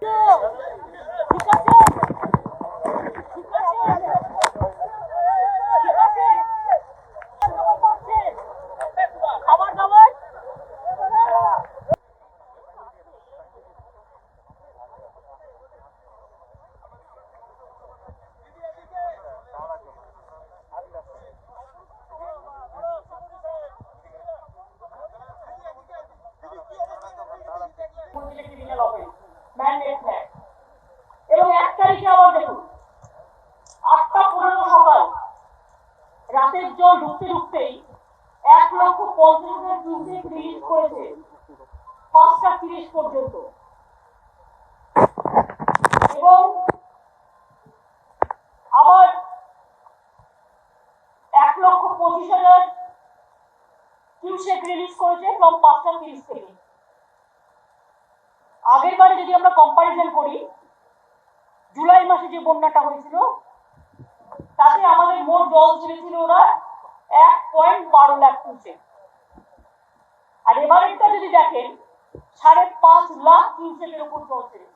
Go! জল ঢুকতে ঢুকতেই এক লক্ষ পঞ্চাশ হাজার রিলিজ করেছে পাঁচটা তিরিশ পর্যন্ত। এবং আবার এক লক্ষ পঁচিশ হাজার কিউসেক রিলিজ করেছে ফ্রম পাঁচটা তিরিশ থেকে। আগের বারে যদি আমরা কম্পারিজন করি, জুলাই মাসে যে বন্যাটা হয়েছিল তাতে আমাদের মোট জল ছেড়েছিল ওরা এক পয়েন্ট বারো লাখ কিউসেক আর এবারেরটা যদি দেখেন, সাড়ে পাঁচ লাখ কিউসেকের উপর জল ছেড়েছে।